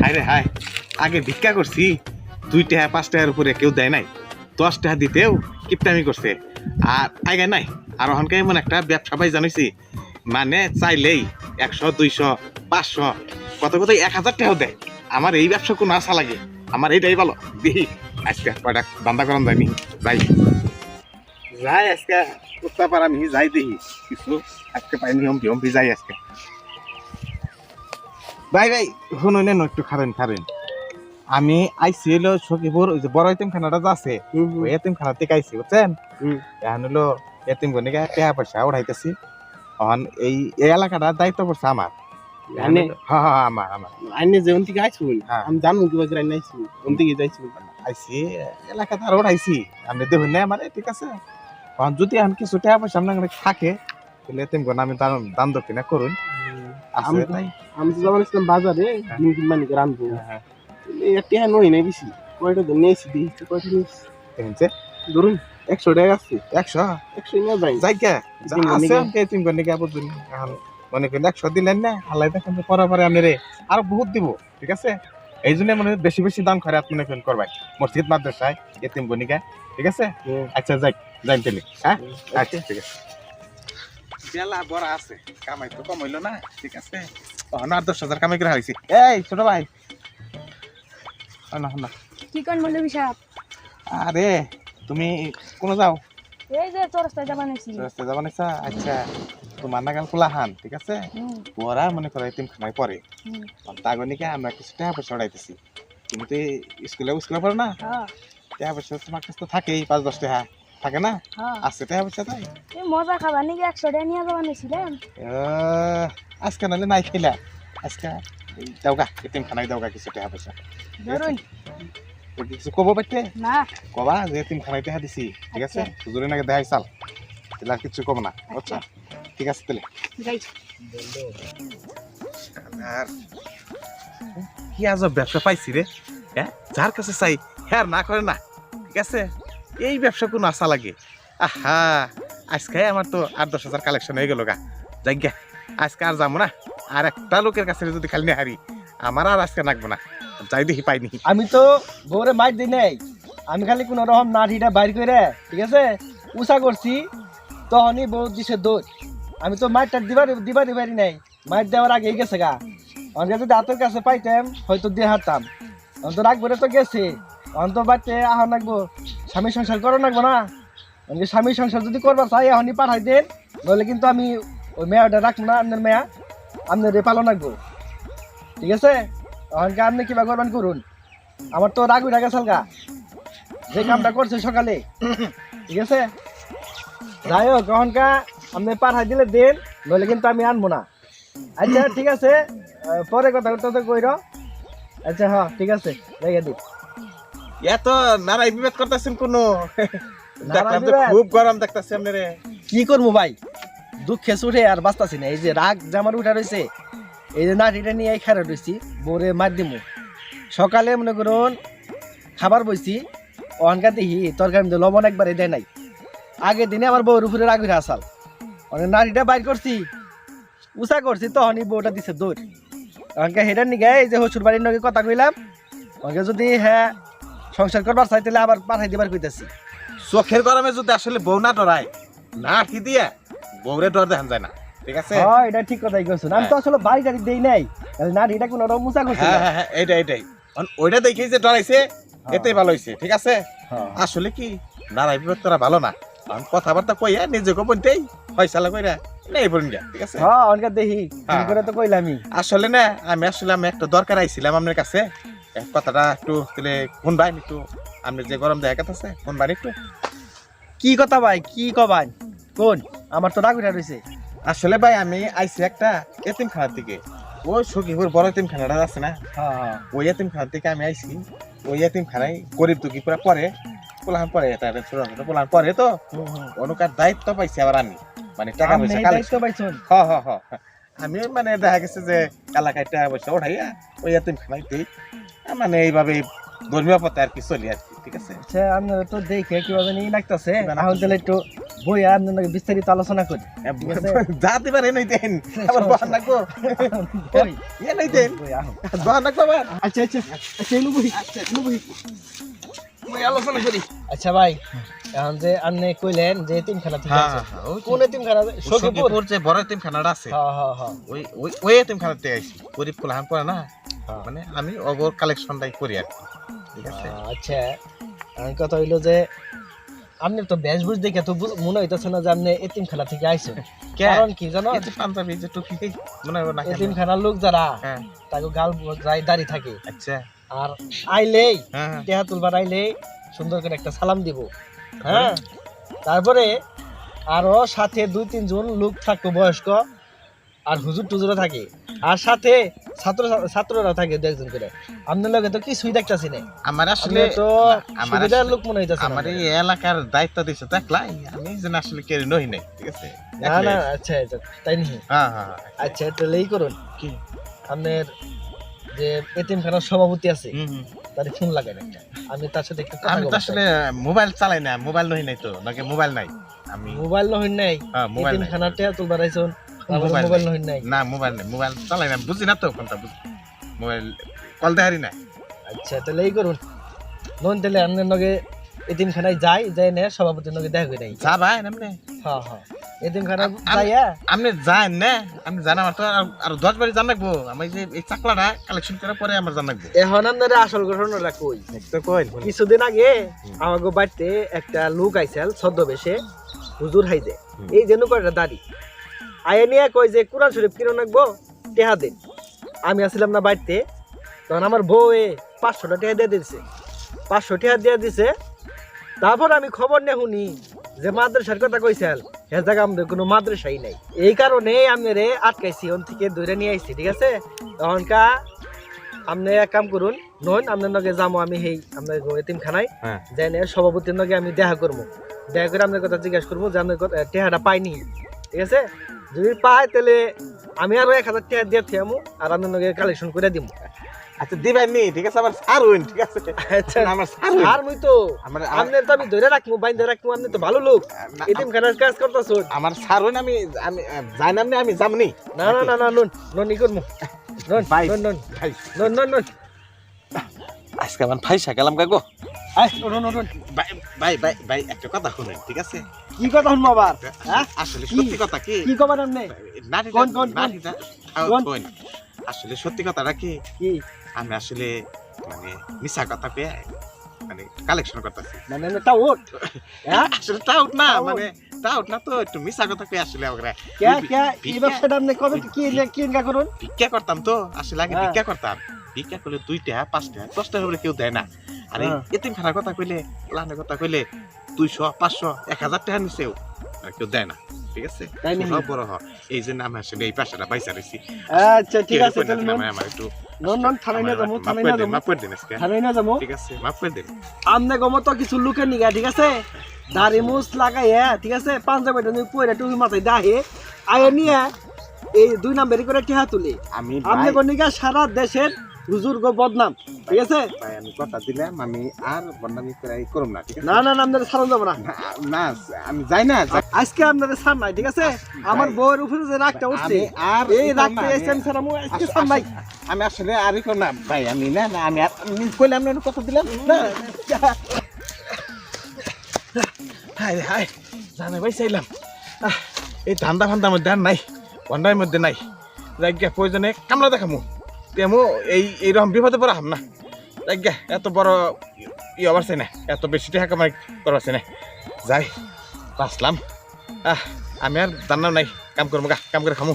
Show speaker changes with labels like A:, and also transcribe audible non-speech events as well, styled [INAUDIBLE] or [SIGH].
A: হায় রে হায়, আগে ভিক্ষা করছি, দুই টাকা, পাঁচ টাকার উপরে কেউ দেয় নাই। দশ টাকা দিতেও কিপটামি করছে। আর আগে নাই, আর ওখানকে এমন একটা ব্যবসা পাই জানিছি মানে চাইলেই একশো, দুইশো, পাঁচশো, কত কত এক হাজার টাকাও দেয়। আমার এই ব্যবসা কোনো আশা লাগে, আমার এইটাই ভালো। দেখি, আজকে কয়টা দান্দা করান যায়নি যাই। যাই আজকে উত্তা পারা আমি যাই দেখি, কিছু আজকে পাইনি হম্পি হম্পি যাই আজকে। ভাই ভাই শুনুন না একটু খাবেন খাবেন। আমি আইসি হলো সখীপুর ওই যে বড় এতিম খানাটা যা আছে ওই এতিম খানা থেকে আইসি বুঝছেন। এখন হলো এতিম গনিকা টাকা পয়সা উঠাইতেছি। এখন এই এই এলাকাটা দায়িত্ব পড়ছে আমার। হ্যাঁ হ্যাঁ আমার আমার।
B: আইনে যে থেকে আইছুন
A: হ্যাঁ।
B: আমি জানব কিবা করে আইনে আইছুন কোন থেকে যাইছুন
A: আইসি এলাকাতে আর উঠাইছি। আমি দেখুন না আমার ঠিক আছে। এখন যদি এখন কিছু টাকা পয়সা আপনার থাকে তাহলে এতিম গন আমি দান দান দক্ষিণা করুন।
B: আমি-
A: তাই।
B: আমি তো যখন ছিলাম বাজারে
A: হ্যাঁ।
B: ডিম কিনবা নাকি রানবো
A: হ্যাঁ
B: নই নাই বেশি। কয়টা দিন নিয়েছি? দিই কয়টা নিয়েছি?
A: হ্যাঁ
B: ধরুন একশো টাকা আছে।
A: একশো?
B: একশো নিয়ে যাই
A: যাইকা
B: তিন গো
A: আছে তিন গো নিগা বুঝুন এখন মনে করেন একশো দিলেন না হালাই দেখেন যে পরে পরে আমি রে আরও বহুত দিব ঠিক আছে? এই জন্য মনে হয় বেশি বেশি দান করে আপনি মনে করেন করবাই মসজিদ মাদ্রাসায় এতিম গনিকা ঠিক আছে? আচ্ছা যাই যাই তেলি হ্যাঁ? আচ্ছা ঠিক আছে। বেলা বড় আছে কামাই তো কম হইল না ঠিক আছে? আর দশ হাজার কামাই করে হারাইছি। এই ছোট ভাই। না না।
C: কি কোন মৌলবী সাহেব
A: আরে তুমি কোনো যাও?
C: এই যে চরস্তায় যাবা নাকি?
A: রাস্তা যাবা নিছা আচ্ছা তোমার নাগাল খোলা হান ঠিক আছে? ওরা মনে করো এতিম খানায় পড়ে।
C: হুম,
A: তাগনিকে আমরা কিছু টাকা পয়সা উড়াইতেছি। তুমি তো স্কুলে স্কুলে পড়ো না?
C: হ্যাঁ,
A: টাকা পয়সা তোমার কাছে তো থাকেই পাঁচ দশ টাকা। থাকে না?
C: হ্যাঁ।
A: আছে টাকা পয়সা তাই?
C: এই মজা খাবার নাকি একশো টাকা নিয়ে যাবা নিয়েছিলেন
A: আহ, আজকে নাহলে নাই খেলা। আজকে দাওগা এতিম খানায় দাওগা কিছু টাকা পয়সা কিছু কব পাইতে
C: না।
A: কবা যে এতিম খানায় টাকা দিছি ঠিক আছে? হুজুরের নাকি দেখাই চাল। তাহলে আর কিছু কব না। আচ্ছা। ঠিক আছে তাহলে কি আজব ব্যবসা পাইছি রে হ্যাঁ যার কাছে চাই হ্যাঁ না করে না। ঠিক আছে? এই ব্যবসা কোনো আশা লাগে আহা! আজকে আমার তো আট দশ হাজার কালেকশন হয়ে গেল গা। যাই গা আজকে আর যাব না। আর একটা লোকের কাছে যদি খালি হারি আমার আর আজকে নাকবো না। যাই দেখি পাইনি।
D: আমি তো বউরে মাইর দিই নাই। আমি খালি কোনো রকম নাঠিটা বাইর করে ঠিক আছে? উষা করছি, তখনই বউ দিছে দৌড় আমি তো মাইরটা দিবার দিবার দিবারই নাই। মাইর দেওয়ার আগে গেছে গা। অনেকে যদি হাতের কাছে পাইতাম, হয়তো দিয়ে হারতাম অন তো রাখব তো গেছে। অন তো বাড়িতে আহ লাগবো স্বামী সংসার করো লাগবো না। স্বামী সংসার যদি করবার চাই, এখনই পাঠাই দেন। নইলে কিন্তু আমি ওই মেয়াটা রাখব না আপনার মেয়া। আপনার পালন রাখব। ঠিক আছে? অনকে আপনি কিবা করবেন করুন। আমার তো রাগ উঠে গেছে গা যে কামটা করছে সকালে। ঠিক আছে? যাই হোক অহনকা আপনি পাঠাই দিলে দেন নইলে কিন্তু আমি আনব না। আচ্ছা ঠিক আছে। পরে কথা কথা কইর। আচ্ছা হ্যাঁ ঠিক আছে। রেখে দিই।
A: এত নারাই বিভেদ করতেছেন কোনো? খুব গরম দেখতেছি আপনারে।
D: কি করব ভাই? দুঃখে সুঠে আর বাঁচতাছি না। এই যে রাগ জামার উঠা রয়েছে, এই যে নাটিটা নিয়ে খারা রয়েছি বোরে মার দিমু। সকালে মনে করুন খাবার বইছি, অনকা দেখি তরকারি মধ্যে লবণ একবারে দেয় নাই। আগের দিনে আমার বউর উপরে রাগ উঠে আসাল। অনেক নাটিটা বাইর করছি উষা করছি, তখনই বউটা দিছে দৌড়। অনকা হেটার নিগে এই যে হসুর বাড়ির নগে কথা কইলাম, অনকে যদি হ্যাঁ সংসার করবার চাই তাহলে আবার পাঠাই দিবার কইতাছি।
A: চোখের গরমে যদি আসলে বউ না ডরায়, না কি দিয়ে বউরে ডর দেখান যায় না ঠিক আছে?
D: হ্যাঁ এটা ঠিক কথাই কইছেন আমি তো আসলে বাড়ি টাড়ি দেই নাই। নাটিটা কোনো রকম মুসা করছি
A: হ্যাঁ হ্যাঁ হ্যাঁ এইটা এইটাই। ওইটা দেখেই যে ডরাইছে এতেই ভালো হয়েছে ঠিক আছে? আসলে কি নারাই করা ভালো না। আমি কথাবার্তা কইয়া নিজেকে বলতেই ফয়সালা কইরা গা, ঠিক আছে?
D: হ্যাঁ অনকা দেখি
A: হ্যাঁ।
D: কি করে তো কইলামই।
A: আসলে না আমি আসলে আমি একটা দরকার আইছিলাম আপনার কাছে। কথাটা একটু তাহলে শুনবাই একটু আপনি যে গরম দেখা আছে শুনবাই একটু।
D: কি কথা ভাই কি কবাই? কোন? আমার তো রাগ উঠা রইছে।
A: আসলে ভাই আমি আইছি একটা এতিম খানার দিকে। ওই সখীপুর বড় এতিম খানাটা আছে না?
D: হ্যাঁ হ্যাঁ।
A: ওই এতিম খানার থেকে আমি আইছি। ওই এতিম খানায় গরিব দুঃখী পুরা পরে পোলাহান পরে এটা ছোট পোলাহান পরে তো। অনুকার দায়িত্ব পাইছি আবার আমি। মানে টাকা পয়সা
D: দায়িত্ব পাইছেন
A: হ হ হ আমি মানে দেখা গেছে যে এলাকায় টাকা পয়সা উঠাইয়া ওই এতিম খানায় দিই মানে এইভাবে ধর্মীয় পথে আর কি চলি আর কি ঠিক আছে?
D: আচ্ছা আপনারা তো দেখে কীভাবে নিয়ে লাগতেছে? এখন তাহলে একটু বই বিস্তারিত আলোচনা করি। [LAUGHS]
A: এ নাই দেন। [LAUGHS] আবার [LAUGHS]
D: বই
A: নাই দেন।
D: বই
A: আবার।
B: আচ্ছা আচ্ছা আচ্ছা বহি। এনু বহি। মই আলোচনা করি।
D: আচ্ছা ভাই এখন যে আপনি কইলেন যে থেকে
A: হ্যাঁ,
D: আছে? কোন সখীপুর
A: সখীপুর যে বড় এতিমখানাটা আছে।
D: হ্যাঁ হ্যাঁ হ্যাঁ।
A: ওই ওই ওই এতিমখানাতে আইছি। গরিব কুলাহান না। মানে আমি অগর কালেকশনটাই করি আর ঠিক আছে?
D: আচ্ছা। কথা হইল যে আপনি তো বেশভূষ দেখে তো মনে হইতেছে না যে আপনি খেলা থেকে আইছেন কারণ কি জানো?
A: যে পাঞ্জাবি যে টুপি মনে হয় না এতিম
D: এতিমখানার লোক যারা
A: হ্যাঁ।
D: তাকে গাল যাই দাঁড়িয়ে থাকে।
A: আচ্ছা।
D: আর আইলেই
A: হ্যাঁ হ্যাঁ।
D: টেহা তুলবার আইলেই সুন্দর করে একটা সালাম দিব। হ্যাঁ। তারপরে আরও সাথে দুই তিনজন লোক থাকতো বয়স্ক। আর হুজুর টুজুরও থাকে। আর সাথে ছাত্র ছাত্ররা থাকে দু একজন করে। আপনার লগে তো কিছুই দেখতেছি না।
A: আমার
D: আসলে তো
A: আমার
D: সুবিধার লোক মনে হইতেছে
A: আমার এই এলাকার দায়িত্ব দিছে তো একলাই আমি যেন আসলে কেড়ে নই নাই ঠিক আছে?
D: না না আচ্ছা আচ্ছা তাই নি
A: হ্যাঁ হ্যাঁ হ্যাঁ।
D: আচ্ছা তাহলে এই করুন।
A: কি?
D: আপনার যে এতিমখানার সভাপতি আছে। তার ফোন লাগান একটা। আমি তার সাথে একটু
A: আমি তো আসলে মোবাইল চালাই না মোবাইল নই নাই তো নাকি মোবাইল নাই? আমি
D: মোবাইল নহইন নাই
A: হ্যাঁ মোবাইল নাই।
D: এতিমখানার টেহা তুলবার আইছুন
A: মোবাইল নাই। না মোবাইল নাই মোবাইল চালাই না বুঝি না তো কোনটা বুঝি। মোবাইল কল দেহারি না
D: আচ্ছা তাহলে এই করুন। লোন তাহলে আপনার লগে এতিমখানায় যাই যাই না সভাপতির লগে দেখা করে নাই
A: যা ভাই এমনি?
D: হ্যাঁ হ্যাঁ। এতিমখানা
A: আমি-
D: যাইয়া
A: আপনি যান না আমি জানা আমার তো আর- আর দশ বাড়ি জান রাখব আমি যে এই চাকলাটা কালেকশন করার পরে আমার জান রাখব
D: এখন আপনার আসল ঘটনাটা কই?
A: তো কই
D: কিছুদিন আগে আমাকে বাড়িতে একটা লোক আইসাল ছদ্মবেশে। হুজুর হাইজে। এই যেন কয়টা দাড়ি। আয়ে নিয়ে কই যে কোরআন শরীফ কিনো নাকবো টেহা দিন। আমি আসছিলাম না বাড়িতে। তখন আমার বউ এ পাঁচশোটা টেহা দিয়ে দিছে। পাঁচশো টেহা দিয়ে দিছে। তারপর আমি খবর নে শুনি যে মাদ্রাসার কথা কইছেন হে জায়গা আমাদের কোনো মাদ্রাসাই নাই। এই কারণে আমি রে আটকাইছি ওন থেকে দূরে নিয়ে আইছি ঠিক আছে? তখনকা আপনি এক কাম করুন নন আপনার লগে যাব আমি সেই আপনার এতিম খানায়
A: হ্যাঁ।
D: যাই না সভাপতির লগে আমি দেখা করব দেখা করে আপনার কথা জিজ্ঞাসা করব যে আপনার টেহাটা পাইনি। ঠিক আছে? যদি পাই তাহলে আমি আরও এক হাজার টাকা দিয়ে থিয়ামু আর আপনার লগে কালেকশন করে দিব
A: আচ্ছা দিবেন নি ঠিক আছে? আমার সার হইন ঠিক আছে?
D: আচ্ছা
A: আমার সার
D: আর মুই তো
A: আমার
D: আপনার তো আমি ধরে রাখব বাইন্ধে রাখব আপনি তো ভালো লোক। এতিম খানার কাজ করতেছ
A: আমার সার হইন আমি আমি যাই না আমি যামনি।
D: না না না না নুন নুন ই করব নুন
A: ভাই।
D: নুন নুন।
A: ভাই।
D: নুন নুন নুন।
A: আজকে আমার ফাইসা গেলাম কাকু।
D: আয় নুন নুন।
A: ভাই ভাই ভাই ভাই একটা কথা শুনেন ঠিক আছে?
D: কি কথা শুনব আবার?
A: আসলে সত্যি কথা কি?
D: কি কবেন আপনি কোন, কোন, কোন?
A: নারীটা তাও
D: কোন?
A: কোন? আসলে সত্যি কথাটা কি? আমি আসলে মানে মিশা কথা পেয়ে মানে কালেকশন করতেছি।
D: মানে [LAUGHS] হ্যাঁ?
A: আসলে টাউট না. মানে টাউট না তো একটু মিশা কথা পেয়ে আসলে ওরা
D: কে কে? এই
A: ভিক্ষা-
D: ব্যবসাটা আপনি কবে কি কি ইনকা করুন?
A: ভিক্ষা করতাম তো আসলে আগে
D: হ্যাঁ।
A: ভিক্ষা করতাম। ভিক্ষা করলে দুইটা পাঁচটা দশটা করে কেউ দেয় না। আরে
D: হ্যাঁ।
A: এতিম খানার কথা কইলে প্লানের কথা কইলে দুইশো পাঁচশো এক হাজার টাকা নিচেও আর কেউ দেয় না ঠিক আছে?
D: তাই নাকি?
A: সব বড় হ এই জন্য আমি আসলে এই পাশাটা বাইসা রয়েছি
D: আচ্ছা ঠিক আছে তাহলে নুন
A: আমার একটু
D: নুন নুন থানায় নিয়ে যাব থানায়
A: করে
D: যাব।
A: মাফ করে দিন আজকে।
D: থানায় নিয়ে যাব।
A: ঠিক আছে মাফ করে দিন।
D: আমনে গমতো কিছু নিগা ঠিক আছে? দাড়ি মুছ লাগাইয়া ঠিক আছে? পয়রা টুপি মাথায় দাহে আয়ে নিয়ে এই দুই নাম্বারি করে টিহা তুলি।
A: আমি
D: আপনি গনিকা সারা দেশের হুজুর গো বদনাম ঠিক আছে?
A: ভাই আমি কথা দিলাম আমি আর করে এই করব না ঠিক আছে?
D: না না না আপনাদের ছাড়ন যাব না।
A: না, আমি যাই না
D: আজকে আপনাদের ছাড় নাই ঠিক আছে? আমার বউয়ের উপরে যে রাগটা উঠছে
A: আর
D: এই রাগটা এসে আমি ছাড়ামু আজকে ছাড় নাই
A: আমি আসলে আর ই করব না ভাই আমি না না আমি আর কইলাম না কথা দিলাম না? হাই হাই জানে ভাই চাইলাম। এই ধান্দা ফান্দার মধ্যে আর নাই বন্ডার মধ্যে নাই। যাইগা প্রয়োজনে কামলা দেখামু। তেমু এই, এইরকম বিপদে পড়া হাম না। গে, এত বড় ই আবার না এত বেশি টাকা কামাই করবার না যাই, বাঁচলাম। আহ, আমি আর জানাও নাই, কাম করব গা, কাম করে খামু।